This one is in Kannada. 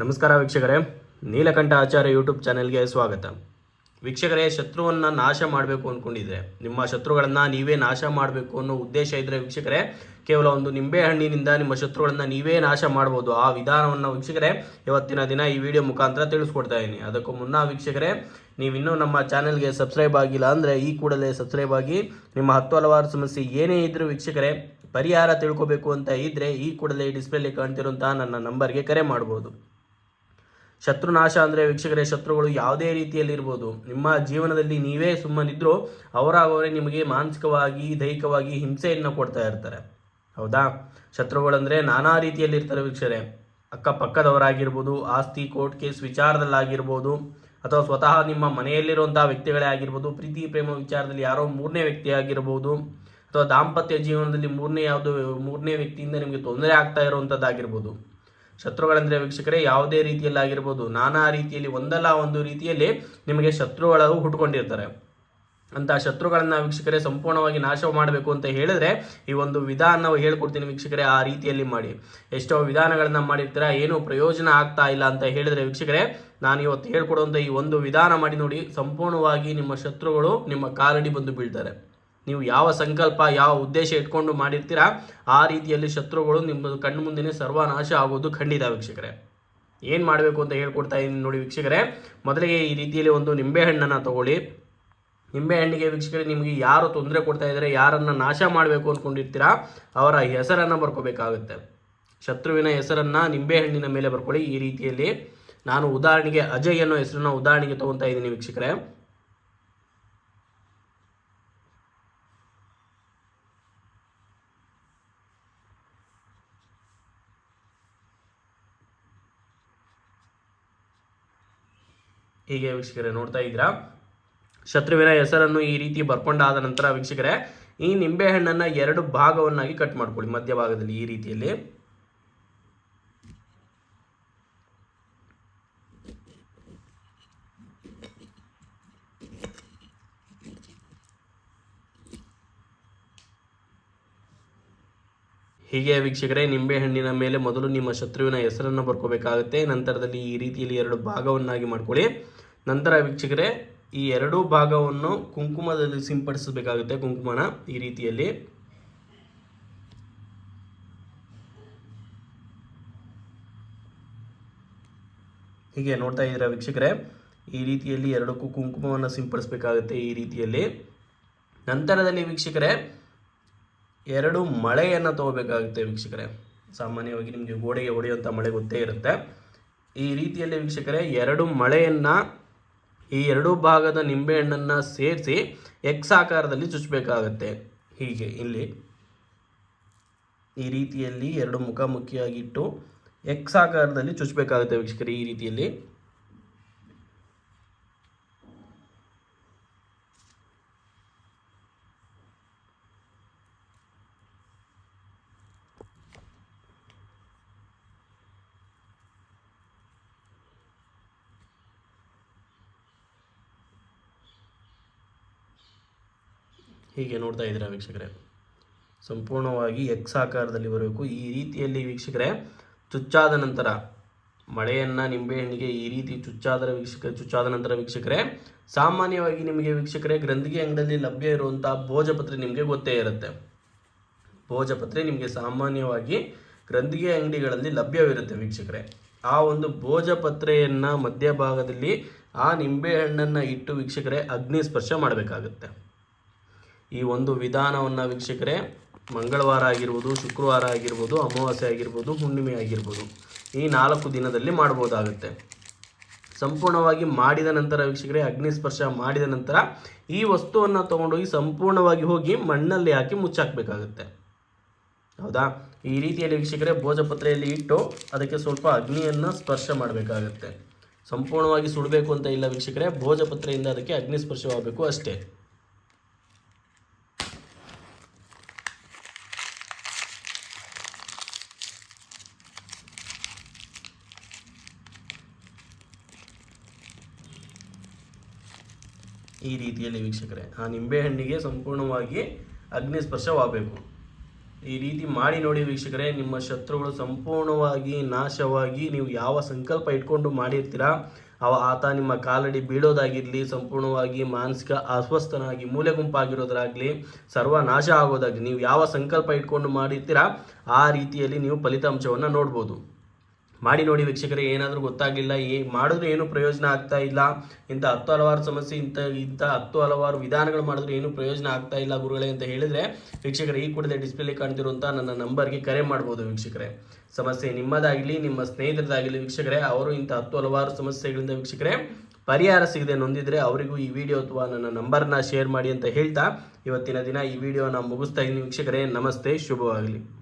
ನಮಸ್ಕಾರ ವೀಕ್ಷಕರೇ. ನೀಲಕಂಠ ಆಚಾರ್ಯ ಯೂಟ್ಯೂಬ್ ಚಾನೆಲ್ಗೆ ಸ್ವಾಗತ. ವೀಕ್ಷಕರೇ, ಶತ್ರುವನ್ನು ನಾಶ ಮಾಡಬೇಕು ಅಂದ್ಕೊಂಡಿದ್ರೆ ನಿಮ್ಮ ಶತ್ರುಗಳನ್ನು ನೀವೇ ನಾಶ ಮಾಡಬೇಕು ಅನ್ನೋ ಉದ್ದೇಶ ಇದ್ದರೆ ವೀಕ್ಷಕರೇ, ಕೇವಲ ಒಂದು ನಿಂಬೆ ಹಣ್ಣಿನಿಂದ ನಿಮ್ಮ ಶತ್ರುಗಳನ್ನು ನೀವೇ ನಾಶ ಮಾಡ್ಬೋದು. ಆ ವಿಧಾನವನ್ನು ವೀಕ್ಷಕರೇ, ಇವತ್ತಿನ ದಿನ ಈ ವಿಡಿಯೋ ಮುಖಾಂತರ ತಿಳಿಸ್ಕೊಡ್ತಾ ಇದ್ದೀನಿ. ಅದಕ್ಕೂ ಮುನ್ನ ವೀಕ್ಷಕರೇ, ನೀವಿನ್ನೂ ನಮ್ಮ ಚಾನೆಲ್ಗೆ ಸಬ್ಸ್ಕ್ರೈಬ್ ಆಗಿಲ್ಲ ಅಂದರೆ ಈ ಕೂಡಲೇ ಸಬ್ಸ್ಕ್ರೈಬ್ ಆಗಿ, ನಿಮ್ಮ ಹತ್ತು ಹಲವಾರು ಸಮಸ್ಯೆ ಏನೇ ಇದ್ದರೂ ವೀಕ್ಷಕರೇ, ಪರಿಹಾರ ತಿಳ್ಕೋಬೇಕು ಅಂತ ಇದ್ದರೆ ಈ ಕೂಡಲೇ ಡಿಸ್ಪ್ಲೇಲಿ ಕಾಣ್ತಿರುವಂತಹ ನನ್ನ ನಂಬರ್ಗೆ ಕರೆ ಮಾಡ್ಬೋದು. ಶತ್ರುನಾಶ ಅಂದರೆ ವೀಕ್ಷಕರೇ, ಶತ್ರುಗಳು ಯಾವುದೇ ರೀತಿಯಲ್ಲಿ ಇರ್ಬೋದು ನಿಮ್ಮ ಜೀವನದಲ್ಲಿ ನೀವೇ ಸುಮ್ಮನಿದ್ರೂ ಅವರವರೇ ನಿಮಗೆ ಮಾನಸಿಕವಾಗಿ, ದೈಹಿಕವಾಗಿ ಹಿಂಸೆಯನ್ನು ಕೊಡ್ತಾ ಇರ್ತಾರೆ. ಹೌದಾ? ಶತ್ರುಗಳಂದರೆ ನಾನಾ ರೀತಿಯಲ್ಲಿ ಇರ್ತಾರೆ ವೀಕ್ಷಕರೇ. ಅಕ್ಕಪಕ್ಕದವರಾಗಿರ್ಬೋದು, ಆಸ್ತಿ, ಕೋರ್ಟ್ ಕೇಸ್ ವಿಚಾರದಲ್ಲಾಗಿರ್ಬೋದು, ಅಥವಾ ಸ್ವತಃ ನಿಮ್ಮ ಮನೆಯಲ್ಲಿರುವಂತಹ ವ್ಯಕ್ತಿಗಳೇ ಆಗಿರ್ಬೋದು, ಪ್ರೀತಿ, ಪ್ರೇಮ ವಿಚಾರದಲ್ಲಿ ಯಾರೋ ಮೂರನೇ ವ್ಯಕ್ತಿ ಆಗಿರ್ಬೋದು, ಅಥವಾ ದಾಂಪತ್ಯ ಜೀವನದಲ್ಲಿ ಮೂರನೇ ಯಾವುದೋ ಮೂರನೇ ವ್ಯಕ್ತಿಯಿಂದ ನಿಮಗೆ ತೊಂದರೆ ಆಗ್ತಾ ಇರುವಂಥದ್ದಾಗಿರ್ಬೋದು. ಶತ್ರುಗಳಂದರೆ ವೀಕ್ಷಕರೇ, ಯಾವುದೇ ರೀತಿಯಲ್ಲಿ ಆಗಿರ್ಬೋದು, ನಾನಾ ರೀತಿಯಲ್ಲಿ ಒಂದಲ್ಲ ಒಂದು ರೀತಿಯಲ್ಲಿ ನಿಮಗೆ ಶತ್ರುಗಳು ಹುಟ್ಕೊಂಡಿರ್ತಾರೆ. ಅಂತ ಶತ್ರುಗಳನ್ನ ವೀಕ್ಷಕರೇ ಸಂಪೂರ್ಣವಾಗಿ ನಾಶ ಮಾಡಬೇಕು ಅಂತ ಹೇಳಿದ್ರೆ ಈ ಒಂದು ವಿಧಾನ ಹೇಳ್ಕೊಡ್ತೀನಿ ವೀಕ್ಷಕರೇ, ಆ ರೀತಿಯಲ್ಲಿ ಮಾಡಿ. ಎಷ್ಟೋ ವಿಧಾನಗಳನ್ನ ಮಾಡಿರ್ತೀರ, ಏನು ಪ್ರಯೋಜನ ಆಗ್ತಾ ಇಲ್ಲ ಅಂತ ಹೇಳಿದ್ರೆ ವೀಕ್ಷಕರೇ, ನಾನು ಇವತ್ತು ಹೇಳ್ಕೊಡುವಂಥ ಈ ಒಂದು ವಿಧಾನ ಮಾಡಿ ನೋಡಿ, ಸಂಪೂರ್ಣವಾಗಿ ನಿಮ್ಮ ಶತ್ರುಗಳು ನಿಮ್ಮ ಕಾಲಡಿ ಬಂದು ಬೀಳ್ತಾರೆ. ನೀವು ಯಾವ ಸಂಕಲ್ಪ, ಯಾವ ಉದ್ದೇಶ ಇಟ್ಕೊಂಡು ಮಾಡಿರ್ತೀರಾ, ಆ ರೀತಿಯಲ್ಲಿ ಶತ್ರುಗಳು ನಿಮ್ಮ ಕಣ್ಣು ಮುಂದೆ ಸರ್ವನಾಶ ಆಗೋದು ಖಂಡಿತ ವೀಕ್ಷಕರೇ. ಏನು ಮಾಡಬೇಕು ಅಂತ ಹೇಳ್ಕೊಡ್ತಾ ಇದ್ದೀನಿ ನೋಡಿ ವೀಕ್ಷಕರೇ. ಮೊದಲಿಗೆ ಈ ರೀತಿಯಲ್ಲಿ ಒಂದು ನಿಂಬೆಹಣ್ಣನ್ನು ತಗೊಳ್ಳಿ. ನಿಂಬೆಹಣ್ಣಿಗೆ ವೀಕ್ಷಕರೇ, ನಿಮಗೆ ಯಾರು ತೊಂದರೆ ಕೊಡ್ತಾ ಇದ್ದಾರೆ ಯಾರನ್ನು ನಾಶ ಮಾಡಬೇಕು ಅಂದ್ಕೊಂಡಿರ್ತೀರಾ ಅವರ ಹೆಸರನ್ನು ಬರ್ಕೋಬೇಕಾಗುತ್ತೆ. ಶತ್ರುವಿನ ಹೆಸರನ್ನು ನಿಂಬೆಹಣ್ಣಿನ ಮೇಲೆ ಬರ್ಕೊಳ್ಳಿ. ಈ ರೀತಿಯಲ್ಲಿ ನಾನು ಉದಾಹರಣೆಗೆ ಅಜಯ್ ಅನ್ನೋ ಹೆಸರನ್ನ ಉದಾಹರಣೆಗೆ ತೊಗೊತಾ ಇದ್ದೀನಿ ವೀಕ್ಷಕರೇ. ಹೀಗೆ ವೀಕ್ಷಕರೇ ನೋಡ್ತಾ ಇದ್ದೀರಾ? ಶತ್ರುವಿನ ಹೆಸರನ್ನು ಈ ರೀತಿ ಬರ್ಕೊಂಡಾದ ನಂತರ ವೀಕ್ಷಕರೇ, ಈ ನಿಂಬೆಹಣ್ಣನ್ನು ಎರಡು ಭಾಗವನ್ನಾಗಿ ಕಟ್ ಮಾಡ್ಕೊಳ್ಳಿ. ಮಧ್ಯಭಾಗದಲ್ಲಿ ಈ ರೀತಿಯಲ್ಲಿ. ಹೀಗೆ ವೀಕ್ಷಕರೇ ನಿಂಬೆಹಣ್ಣಿನ ಮೇಲೆ ಮೊದಲು ನಿಮ್ಮ ಶತ್ರುವಿನ ಹೆಸರನ್ನು ಬರ್ಕೋಬೇಕಾಗುತ್ತೆ. ನಂತರದಲ್ಲಿ ಈ ರೀತಿಯಲ್ಲಿ ಎರಡು ಭಾಗವನ್ನಾಗಿ ಮಾಡ್ಕೊಳ್ಳಿ. ನಂತರ ವೀಕ್ಷಕರೇ, ಈ ಎರಡೂ ಭಾಗವನ್ನು ಕುಂಕುಮದಲ್ಲಿ ಸಿಂಪಡಿಸಬೇಕಾಗುತ್ತೆ ಕುಂಕುಮನ ಈ ರೀತಿಯಲ್ಲಿ. ಹೀಗೆ ನೋಡ್ತಾ ಇದ್ದೀರಾ ವೀಕ್ಷಕರೇ, ಈ ರೀತಿಯಲ್ಲಿ ಎರಡಕ್ಕೂ ಕುಂಕುಮವನ್ನು ಸಿಂಪಡಿಸಬೇಕಾಗುತ್ತೆ ಈ ರೀತಿಯಲ್ಲಿ. ನಂತರದಲ್ಲಿ ವೀಕ್ಷಕರೇ ಎರಡು ಮಳೆಯನ್ನು ತಗೋಬೇಕಾಗುತ್ತೆ ವೀಕ್ಷಕರೇ. ಸಾಮಾನ್ಯವಾಗಿ ನಿಮಗೆ ಗೋಡೆಗೆ ಹೊಡೆಯುವಂಥ ಮಳೆ ಗೊತ್ತೇ ಇರುತ್ತೆ. ಈ ರೀತಿಯಲ್ಲಿ ವೀಕ್ಷಕರೇ, ಎರಡು ಮಳೆಯನ್ನು ಈ ಎರಡು ಭಾಗದ ನಿಂಬೆಹಣ್ಣನ್ನು ಸೇರಿಸಿ ಎಕ್ಸ್ ಆಕಾರದಲ್ಲಿ ಚುಚ್ಚಬೇಕಾಗತ್ತೆ ಹೀಗೆ ಇಲ್ಲಿ ಈ ರೀತಿಯಲ್ಲಿ ಎರಡು ಮುಖಾಮುಖಿಯಾಗಿಟ್ಟು ಎಕ್ಸ್ ಆಕಾರದಲ್ಲಿ ಚುಚ್ಚಬೇಕಾಗುತ್ತೆ ವೀಕ್ಷಕರೇ ಈ ರೀತಿಯಲ್ಲಿ. ಹೀಗೆ ನೋಡ್ತಾ ಇದ್ದೀರಾ ವೀಕ್ಷಕರೇ? ಸಂಪೂರ್ಣವಾಗಿ ಎಕ್ಸ್ ಆಕಾರದಲ್ಲಿ ಬರಬೇಕು ಈ ರೀತಿಯಲ್ಲಿ ವೀಕ್ಷಕರೇ, ಚುಚ್ಚಾದ ನಂತರ, ಮಳೆಯನ್ನು ನಿಂಬೆಹಣ್ಣಿಗೆ ಈ ರೀತಿ ಚುಚ್ಚಾದ ವೀಕ್ಷಕ, ಚುಚ್ಚಾದ ನಂತರ ವೀಕ್ಷಕರೇ, ಸಾಮಾನ್ಯವಾಗಿ ನಿಮಗೆ ವೀಕ್ಷಕರೇ, ಗ್ರಂಥಿಗೆ ಅಂಗಡಿಯಲ್ಲಿ ಲಭ್ಯ ಇರುವಂಥ ಭೋಜಪತ್ರೆ ನಿಮಗೆ ಗೊತ್ತೇ ಇರುತ್ತೆ. ಭೋಜಪತ್ರೆ ನಿಮಗೆ ಸಾಮಾನ್ಯವಾಗಿ ಗ್ರಂಥಿಗೆ ಅಂಗಡಿಗಳಲ್ಲಿ ಲಭ್ಯವಿರುತ್ತೆ ವೀಕ್ಷಕರೇ. ಆ ಒಂದು ಭೋಜಪತ್ರೆಯನ್ನು ಮಧ್ಯಭಾಗದಲ್ಲಿ ಆ ನಿಂಬೆಹಣ್ಣನ್ನು ಇಟ್ಟು ವೀಕ್ಷಕರೇ ಅಗ್ನಿ ಸ್ಪರ್ಶ ಮಾಡಬೇಕಾಗುತ್ತೆ. ಈ ಒಂದು ವಿಧಾನವನ್ನು ವೀಕ್ಷಕರೇ, ಮಂಗಳವಾರ ಆಗಿರ್ಬೋದು, ಶುಕ್ರವಾರ ಆಗಿರ್ಬೋದು, ಅಮಾವಾಸ್ಯೆ ಆಗಿರ್ಬೋದು, ಹುಣ್ಣಿಮೆ ಆಗಿರ್ಬೋದು, ಈ ನಾಲ್ಕು ದಿನದಲ್ಲಿ ಮಾಡ್ಬೋದಾಗುತ್ತೆ ಸಂಪೂರ್ಣವಾಗಿ ಮಾಡಿದ ನಂತರ ವೀಕ್ಷಕರೇ, ಅಗ್ನಿ ಸ್ಪರ್ಶ ಮಾಡಿದ ನಂತರ ಈ ವಸ್ತುವನ್ನು ತೊಗೊಂಡೋಗಿ ಸಂಪೂರ್ಣವಾಗಿ ಹೋಗಿ ಮಣ್ಣಲ್ಲಿ ಹಾಕಿ ಮುಚ್ಚಾಕಬೇಕಾಗುತ್ತೆ. ಹೌದಾ? ಈ ರೀತಿಯಲ್ಲಿ ವೀಕ್ಷಕರೇ, ಭೋಜಪತ್ರೆಯಲ್ಲಿ ಇಟ್ಟು ಅದಕ್ಕೆ ಸ್ವಲ್ಪ ಅಗ್ನಿಯನ್ನು ಸ್ಪರ್ಶ ಮಾಡಬೇಕಾಗತ್ತೆ. ಸಂಪೂರ್ಣವಾಗಿ ಸುಡಬೇಕು ಅಂತ ಇಲ್ಲ ವೀಕ್ಷಕರೇ, ಭೋಜಪತ್ರೆಯಿಂದ ಅದಕ್ಕೆ ಅಗ್ನಿ ಸ್ಪರ್ಶವಾಗಬೇಕು ಅಷ್ಟೇ. ಈ ರೀತಿಯಲ್ಲಿ ವೀಕ್ಷಕರೇ, ಆ ನಿಂಬೆಹಣ್ಣಿಗೆ ಸಂಪೂರ್ಣವಾಗಿ ಅಗ್ನಿ ಸ್ಪರ್ಶವಾಗಬೇಕು ಈ ರೀತಿ ಮಾಡಿ ನೋಡಿ ವೀಕ್ಷಕರೇ, ನಿಮ್ಮ ಶತ್ರುಗಳು ಸಂಪೂರ್ಣವಾಗಿ ನಾಶವಾಗಿ ನೀವು ಯಾವ ಸಂಕಲ್ಪ ಇಟ್ಕೊಂಡು ಮಾಡಿರ್ತೀರಾ, ಅವ ಆತ ನಿಮ್ಮ ಕಾಲಡಿ ಬೀಳೋದಾಗಿರಲಿ, ಸಂಪೂರ್ಣವಾಗಿ ಮಾನಸಿಕ ಅಸ್ವಸ್ಥನಾಗಿ ಮೂಲೆ ಗುಂಪಾಗಿರೋದಾಗಲಿ ಸರ್ವನಾಶ ಆಗೋದಾಗಲಿ, ನೀವು ಯಾವ ಸಂಕಲ್ಪ ಇಟ್ಕೊಂಡು ಮಾಡಿರ್ತೀರಾ, ಆ ರೀತಿಯಲ್ಲಿ ನೀವು ಫಲಿತಾಂಶವನ್ನು ನೋಡ್ಬೋದು. ಮಾಡಿ ನೋಡಿ ವೀಕ್ಷಕರೇ, ಏನಾದರೂ ಗೊತ್ತಾಗಲಿಲ್ಲ, ಏ, ಮಾಡಿದ್ರೆ ಏನು ಪ್ರಯೋಜನ ಆಗ್ತಾ ಇಲ್ಲ, ಇಂಥ ಹತ್ತು ಹಲವಾರು ಸಮಸ್ಯೆ, ಇಂಥ ಇಂಥ ಹತ್ತು ಹಲವಾರು ವಿಧಾನಗಳು ಮಾಡಿದ್ರೆ ಏನು ಪ್ರಯೋಜನ ಆಗ್ತಾ ಇಲ್ಲ ಗುರುಗಳೇ ಅಂತ ಹೇಳಿದರೆ, ವೀಕ್ಷಕರೇ, ಈ ಕೂಡಲೇ ಡಿಸ್ಪ್ಲೇಲಿ ಕಾಣ್ತಿರುವಂಥ ನನ್ನ ನಂಬರ್ಗೆ ಕರೆ ಮಾಡ್ಬೋದು ವೀಕ್ಷಕರೇ. ಸಮಸ್ಯೆ ನಿಮ್ಮದಾಗಲಿ, ನಿಮ್ಮ ಸ್ನೇಹಿತರದಾಗಲಿ ವೀಕ್ಷಕರೇ, ಅವರು ಇಂಥ ಹತ್ತು ಹಲವಾರು ಸಮಸ್ಯೆಗಳಿಂದ ವೀಕ್ಷಕರೇ, ಪರಿಹಾರ ಸಿಗದೆ ನೊಂದಿದ್ರೆ ಅವರಿಗೂ ಈ ವಿಡಿಯೋ ಅಥವಾ ನನ್ನ ನಂಬರ್ನ ಶೇರ್ ಮಾಡಿ ಅಂತ ಹೇಳ್ತಾ, ಇವತ್ತಿನ ದಿನ ಈ ವಿಡಿಯೋನ ಮುಗಿಸ್ತಾ ಇದ್ದೀನಿ ವೀಕ್ಷಕರೇ. ನಮಸ್ತೆ, ಶುಭವಾಗಲಿ.